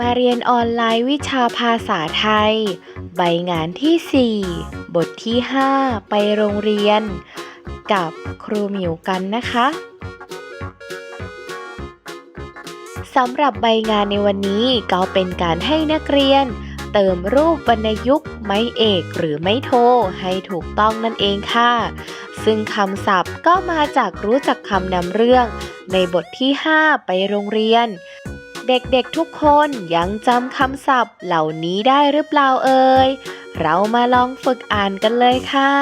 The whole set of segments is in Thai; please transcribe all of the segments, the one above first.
มาเรียนออนไลน์วิชาภาษาไทย ใบงานที่ 4 บทที่ 5 ไปโรงเรียน กับครูหมิวกันนะคะสำหรับใบงานในวันนี้ก็เป็นการให้นักเรียน เติมรูปวรรณยุกต์ไม่เอกหรือไม่โท ให้ถูกต้องนั่นเองค่ะ ซึ่งคำศัพท์ก็มาจากรู้จักคำนำเรื่อง ในบทที่ 5 ไปโรงเรียน เด็กๆทุกคนยังจำคำศัพท์เหล่านี้ได้หรือเปล่าเอ่ย เรามาลองฝึกอ่านกันเลยค่ะ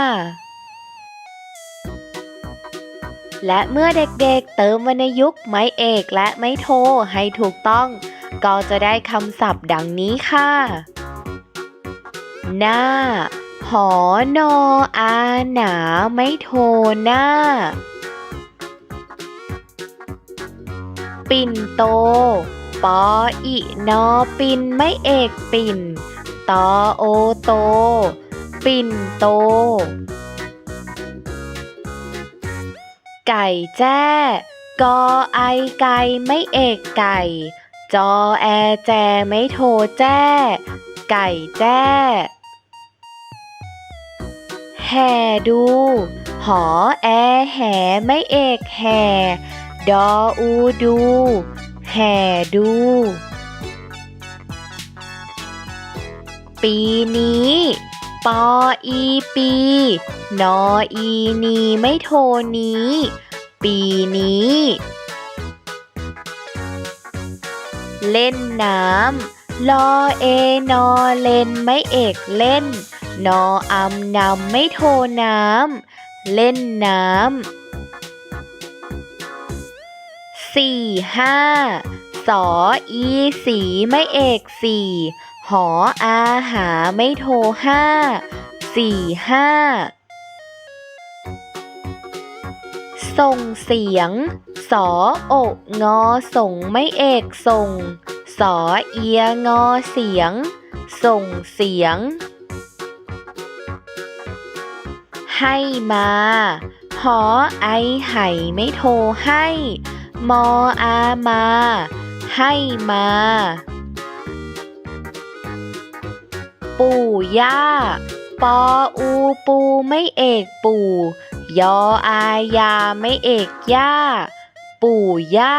และเมื่อเด็กๆเติมวรรณยุกต์ไม้เอกและไม้โทให้ถูกต้อง ก็จะได้คำศัพท์ดังนี้ค่ะ หน้า หอนออาหนา ไม่โทหน้าปิ่นโต ปออินอปินไม่เอกปิ่นตอโอโต ปิ่นโต ไก่แจ้กอไอไก่ไม่เอกไก่ จอแอแจไม่โทแจ้ ไก่แจ้แห่ดู หอแอแห่ไม่เอกแห่ดออูดู แห่ดู ปีนี้ ปออีปี นออีนีไม่โทนี้ ปีนี้ เล่นน้ำลอเอนอเล่นไม่เอกเล่น นออำนำไม่โทน้ำเล่นน้ำ สี่ห้าสออีสีไม่เอกสี่หออาหาไม่โทห้าสี่ห้าส่งเสียง สออกงอส่งไม่เอกส่ง สอเอียงอเสียง ส่งเสียง ให้มา หอไอไห่ไม่โทให้ มออามา ให้มา ปู่ย่า ปออูปูไม่เอกปู่ ยออายาไม่เอกย่า ปู่ย่า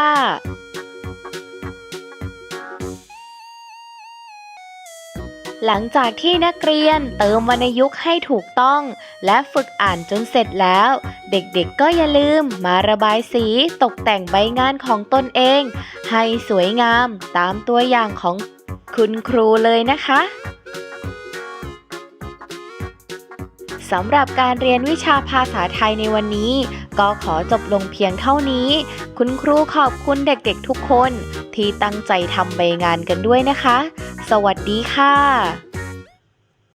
หลังจากที่นักเรียนเติมวรรณยุกต์ให้ถูกต้อง และฝึกอ่านจนเสร็จแล้ว เด็กๆก็อย่าลืมมาระบายสีตกแต่งใบงานของตนเอง ให้สวยงามตามตัวอย่างของคุณครูเลยนะคะสำหรับการเรียนวิชาภาษาไทยในวันนี้ ก็ขอจบลงเพียงเท่านี้ คุณครูขอบคุณเด็กๆทุกคน ที่ตั้งใจทำใบงานกันด้วยนะคะ สวัสดีค่ะ